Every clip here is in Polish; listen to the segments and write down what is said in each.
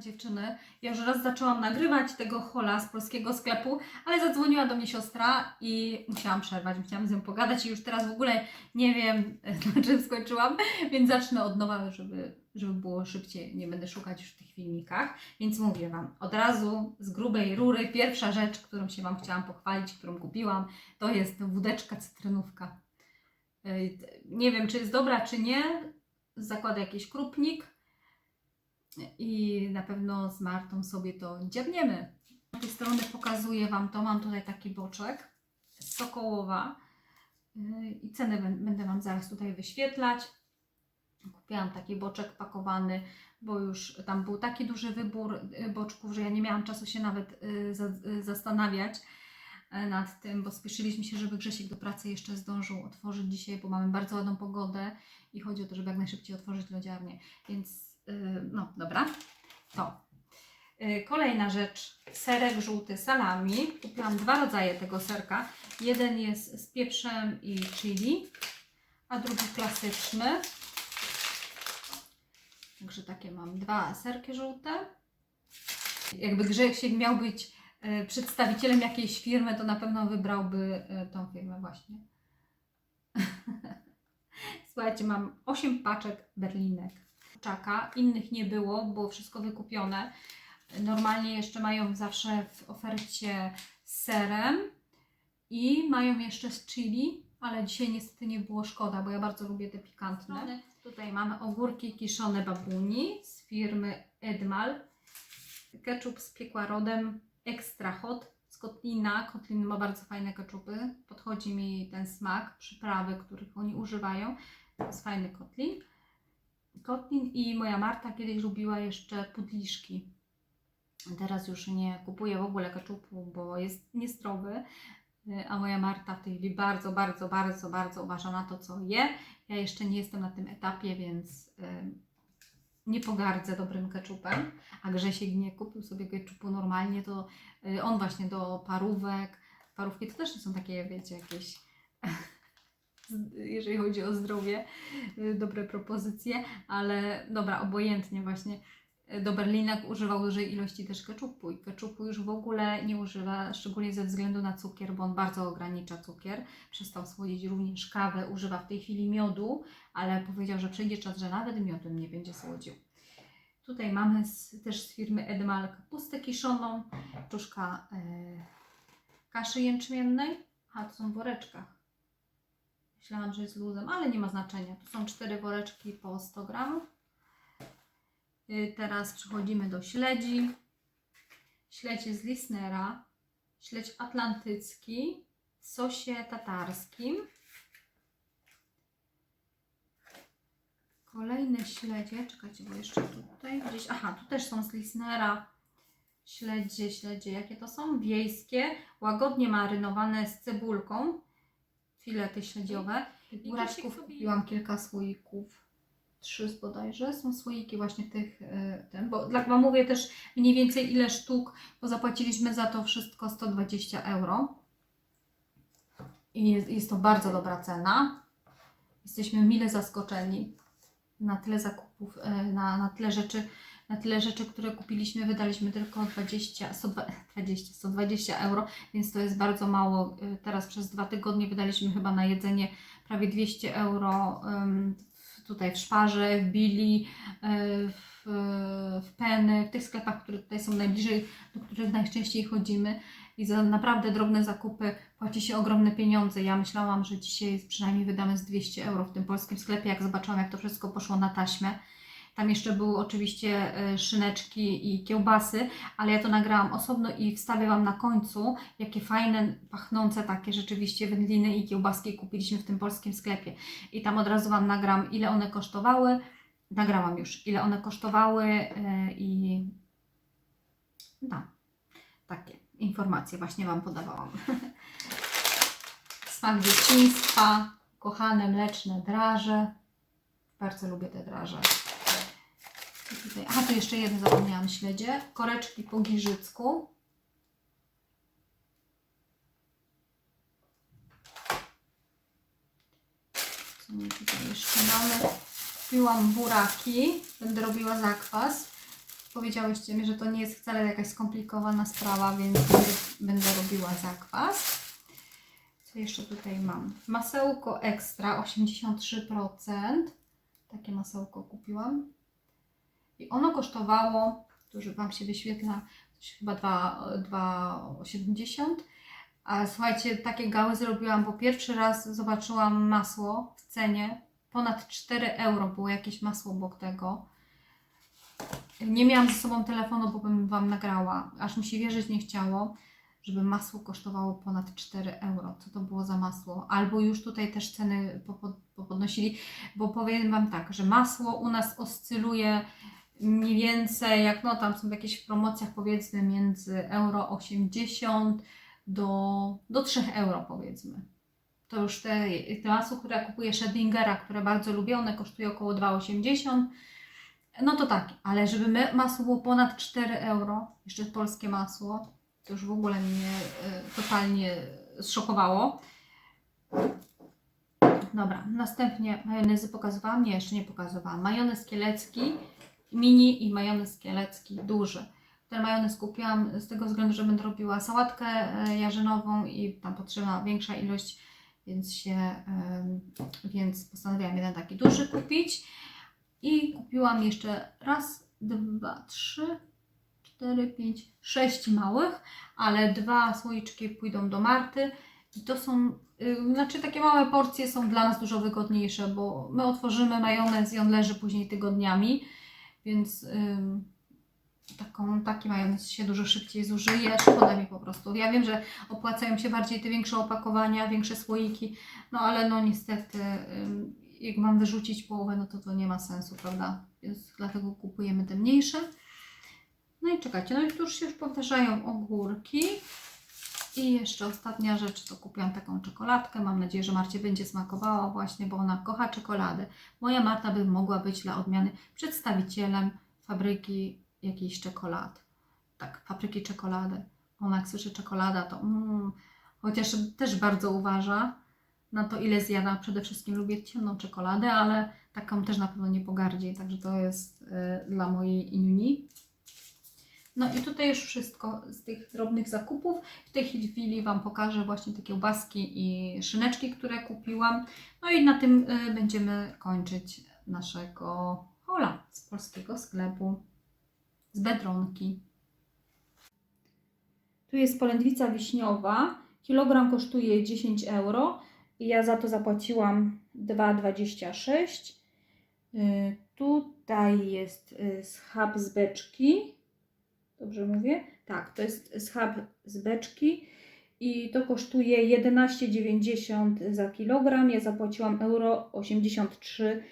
dziewczyny, ja już raz zaczęłam nagrywać tego hola z polskiego sklepu, ale zadzwoniła do mnie siostra i musiałam przerwać, musiałam z nią pogadać i już teraz w ogóle nie wiem, na czym skończyłam, więc zacznę od nowa, żeby, żeby było szybciej, nie będę szukać już w tych filmikach. Więc mówię Wam, od razu z grubej rury, pierwsza rzecz, którą się Wam chciałam pochwalić, którą kupiłam, to jest wódeczka cytrynówka. T- Nie wiem, czy jest dobra, czy nie. Zakładę jakiś krupnik i na pewno z Martą sobie to dziabniemy. Z tej strony pokazuję Wam to. Mam tutaj taki boczek z Sokołowa Yy, i cenę bę- będę Wam zaraz tutaj wyświetlać. Kupiłam taki boczek pakowany, bo już tam był taki duży wybór yy, boczków, że ja nie miałam czasu się nawet yy, za- zastanawiać nad tym, bo spieszyliśmy się, żeby Grzesiek do pracy jeszcze zdążył otworzyć dzisiaj, bo mamy bardzo ładną pogodę i chodzi o to, żeby jak najszybciej otworzyć lodziarnię. Więc no dobra, to. Yy, Kolejna rzecz, serek żółty salami. Kupiłam dwa rodzaje tego serka. Jeden jest z pieprzem i chili, a drugi klasyczny. Także takie mam dwa serki żółte. Jakby Grzesiek miał być e, przedstawicielem jakiejś firmy, to na pewno wybrałby tą firmę właśnie. Słuchajcie, mam 8 paczek berlinek. Czaka, innych nie było, było wszystko wykupione. Normalnie jeszcze mają zawsze w ofercie z serem i mają jeszcze z chili, ale dzisiaj niestety nie było szkoda, bo ja bardzo lubię te pikantne. Tutaj mamy ogórki kiszone babuni z firmy Edmal. Ketchup z piekła rodem Extra Hot z Kotlina. Kotlin ma bardzo fajne ketchupy. Podchodzi mi ten smak, przyprawy, których oni używają. To jest fajny kotlin. Kotlin i moja Marta kiedyś lubiła jeszcze pudliszki. Teraz już nie kupuję w ogóle ketchupu, bo jest niezdrowy. Y, A moja Marta w tej chwili bardzo, bardzo, bardzo, bardzo uważa na to, co je. Ja jeszcze nie jestem na tym etapie, więc nie pogardzę dobrym ketchupem. A Grzesiek nie kupił sobie ketchupu normalnie, to y, on właśnie do parówek. Parówki to też nie są takie, wiecie, jakieś jeżeli chodzi o zdrowie, y, dobre propozycje, ale dobra, obojętnie właśnie do Berlinek używał dużej ilości też keczupu i keczupu już w ogóle nie używa, szczególnie ze względu na cukier, bo on bardzo ogranicza cukier. Przestał słodzić również kawę, używa w tej chwili miodu, ale powiedział, że przyjdzie czas, że nawet miodem nie będzie słodził. Tutaj mamy z, też z firmy Edmal kapustę kiszoną, czuszka e, kaszy jęczmiennej, a to są w woreczkach. Myślałam, że jest luzem, ale nie ma znaczenia. Tu są cztery woreczki po 100 gramów. Y, Teraz przechodzimy do śledzi. Śledź z Lisnera, śledź atlantycki w sosie tatarskim. Kolejne śledzie, czekajcie, bo jeszcze tutaj gdzieś, aha, tu też są z Lisnera śledzie, śledzie, jakie to są? Wiejskie, łagodnie marynowane z cebulką, filety śledziowe. Buraczków kupiłam kilka słoików, trzy bodajże, są słoiki właśnie tych, y, ten, bo jak Wam mówię też mniej więcej ile sztuk, bo zapłaciliśmy za to wszystko 120 euro. I jest, jest to bardzo dobra cena. Jesteśmy mile zaskoczeni na tyle zakupów, e, na, na tyle rzeczy, na tyle rzeczy, które kupiliśmy, wydaliśmy tylko 20, 120, 120 euro, więc to jest bardzo mało. E, Teraz przez dwa tygodnie wydaliśmy chyba na jedzenie prawie 200 euro tutaj w Szparze, w Billy, e, w, w Penny, w tych sklepach, które tutaj są najbliżej, do których najczęściej chodzimy i za naprawdę drobne zakupy płaci się ogromne pieniądze. Ja myślałam, że dzisiaj przynajmniej wydamy z 200 euro w tym polskim sklepie, jak zobaczyłam, jak to wszystko poszło na taśmę. Tam jeszcze były oczywiście e, szyneczki i kiełbasy, ale ja to nagrałam osobno i wstawię Wam na końcu, jakie fajne, pachnące takie rzeczywiście wędliny i kiełbaski kupiliśmy w tym polskim sklepie. I tam od razu Wam nagram, ile one kosztowały. Nagrałam już, ile one kosztowały e, i no, takie informacje właśnie Wam podawałam. Smak dzieciństwa, kochane mleczne draże. Bardzo lubię te draże. Tutaj, aha, tu jeszcze jedno zapomniałam śledzie. Koreczki po giżycku. Co my tutaj jeszcze mamy? Kupiłam buraki. Będę robiła zakwas. powiedziałyście mi, że to nie jest wcale jakaś skomplikowana sprawa, więc będę, będę robiła zakwas. Co jeszcze tutaj mam? Masełko ekstra 83%. Takie masełko kupiłam. I ono kosztowało, już Wam się wyświetla, chyba 2 2,70. A słuchajcie, takie gały zrobiłam, bo pierwszy raz zobaczyłam masło w cenie. Ponad 4 euro było jakieś masło obok tego. Nie miałam ze sobą telefonu, bo bym Wam nagrała. Aż mi się wierzyć nie chciało, żeby masło kosztowało ponad 4 euro. Co to było za masło? Albo już tutaj też ceny popo- popodnosili, bo powiem Wam tak, że masło u nas oscyluje mniej więcej, jak no tam są w jakichś promocjach powiedzmy między euro 80 do, do 3 euro powiedzmy. To już te, te masło, które kupuję Schrödingera, które bardzo lubię, one kosztuje około 2,80 no to tak, ale żeby my, masło było ponad 4 euro, jeszcze polskie masło, to już w ogóle mnie y, totalnie zszokowało. Dobra, następnie majonezy pokazywałam? Nie, jeszcze nie pokazywałam. Majonez kielecki mini i majonez kielecki duży. Ten majonez kupiłam z tego względu, że będę robiła sałatkę e, jarzynową i tam potrzebna większa ilość, więc się, więc postanowiłam jeden taki duży kupić. I kupiłam jeszcze raz, dwa, trzy, cztery, pięć, sześć małych, ale dwa słoiczki pójdą do Marty. I to są, y, znaczy takie małe porcje są dla nas dużo wygodniejsze, bo my otworzymy majonez i on leży później tygodniami, więc ym, taką, taki majonez się dużo szybciej zużyje. Szkoda mi po prostu. Ja wiem, że opłacają się bardziej te większe opakowania, większe słoiki, no ale no niestety, ym, jak mam wyrzucić połowę, no to to nie ma sensu, prawda? Więc dlatego kupujemy te mniejsze. No i czekajcie, no i tu już się powtarzają ogórki. I jeszcze ostatnia rzecz, to kupiłam taką czekoladkę. Mam nadzieję, że Marcie będzie smakowała właśnie, bo ona kocha czekoladę. Moja Marta by mogła być dla odmiany przedstawicielem fabryki jakiejś czekolad. Tak, fabryki czekolady. Ona jak słyszy czekolada, to mm, chociaż też bardzo uważa na to, ile zjada. Przede wszystkim lubię ciemną czekoladę, ale taką też na pewno nie pogardzi, także to jest y, dla mojej Inni. No i tutaj już wszystko z tych drobnych zakupów. W tej chwili Wam pokażę właśnie te kiełbaski i szyneczki, które kupiłam. No i na tym y, będziemy kończyć naszego hola z polskiego sklepu, z Biedronki. Tu jest polędwica wiśniowa. Kilogram kosztuje 10 euro. Ja za to zapłaciłam 2,26. Y, Tutaj jest y, schab z beczki. Dobrze mówię? Tak, to jest schab z beczki i to kosztuje 11,90 za kilogram. Ja zapłaciłam euro 83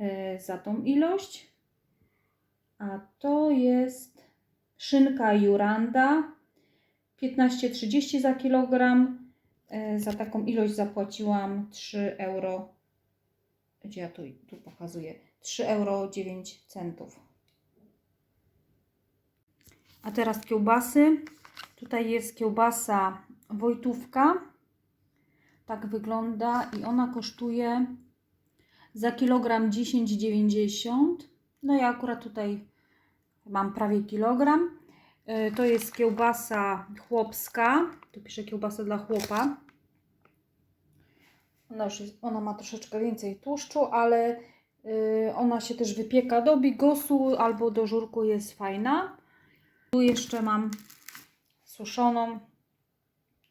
y, za tą ilość. A to jest szynka Juranda 15,30 za kilogram. E, Za taką ilość zapłaciłam 3 euro. Gdzie ja tu, tu pokazuję? 3 euro 9 centów. A teraz kiełbasy. Tutaj jest kiełbasa Wojtówka. Tak wygląda i ona kosztuje za kilogram 10,90. No ja akurat tutaj mam prawie kilogram. E, To jest kiełbasa chłopska. Tu piszę kiełbasa dla chłopa. Ona, już jest, ona ma troszeczkę więcej tłuszczu, ale y, ona się też wypieka do bigosu albo do żurku jest fajna. Tu jeszcze mam suszoną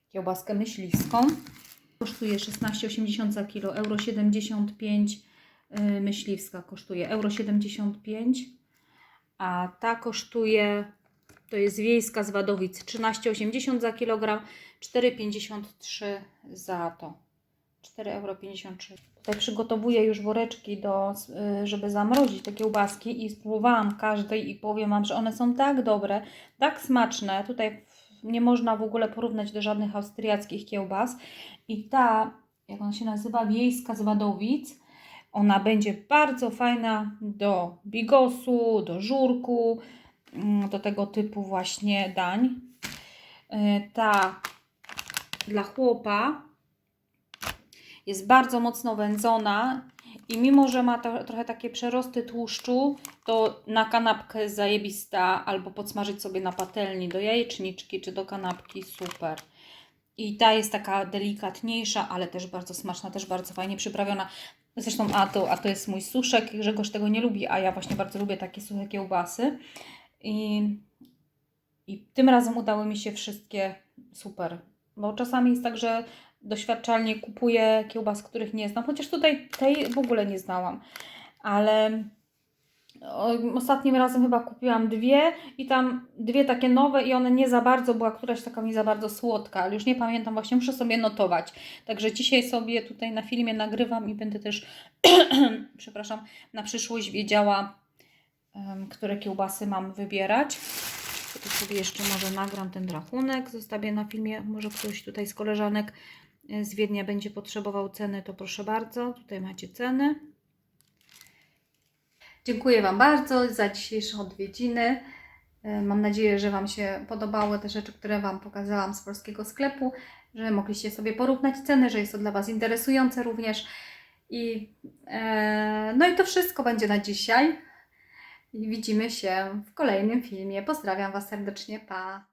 kiełbaskę myśliwską. Kosztuje 16,80 za kilo, euro 75 y, myśliwska kosztuje euro 75, a ta kosztuje to jest wiejska z Wadowic 13,80 za kilogram, 4,53 za to. 4,53 euro. Tutaj przygotowuję już woreczki, do, y, żeby zamrozić te kiełbaski i spróbowałam każdej i powiem Wam, że one są tak dobre, tak smaczne. Tutaj nie można w ogóle porównać do żadnych austriackich kiełbas. I ta, jak ona się nazywa, wiejska z Wadowic, ona będzie bardzo fajna do bigosu, do żurku, mm, do tego typu właśnie dań. Y, Ta dla chłopa jest bardzo mocno wędzona I mimo, że ma to, trochę takie przerosty tłuszczu, to na kanapkę zajebista, albo podsmażyć sobie na patelni do jajeczniczki czy do kanapki, super. I ta jest taka delikatniejsza, ale też bardzo smaczna, też bardzo fajnie przyprawiona. Zresztą, a to, a to jest mój suszek, Grzegorz tego nie lubi, a ja właśnie bardzo lubię takie suche kiełbasy. I, I tym razem udały mi się wszystkie super. Bo czasami jest tak, że doświadczalnie kupuję kiełbas, których nie znam, chociaż tutaj tej w ogóle nie znałam. Ale ostatnim razem chyba kupiłam dwie i tam dwie takie nowe i one nie za bardzo, była któraś taka mi za bardzo słodka, ale już nie pamiętam, właśnie muszę sobie notować. Także dzisiaj sobie tutaj na filmie nagrywam i będę też, przepraszam, na przyszłość wiedziała, które kiełbasy mam wybierać. To sobie jeszcze może nagram ten rachunek, zostawię na filmie, może ktoś tutaj z koleżanek z Wiednia będzie potrzebował ceny, to proszę bardzo, tutaj macie ceny. Dziękuję Wam bardzo za dzisiejsze odwiedziny. E, Mam nadzieję, że Wam się podobały te rzeczy, które Wam pokazałam z polskiego sklepu, że mogliście sobie porównać ceny, że jest to dla Was interesujące również. I, e, no i to wszystko będzie na dzisiaj. I widzimy się w kolejnym filmie. Pozdrawiam Was serdecznie. Pa!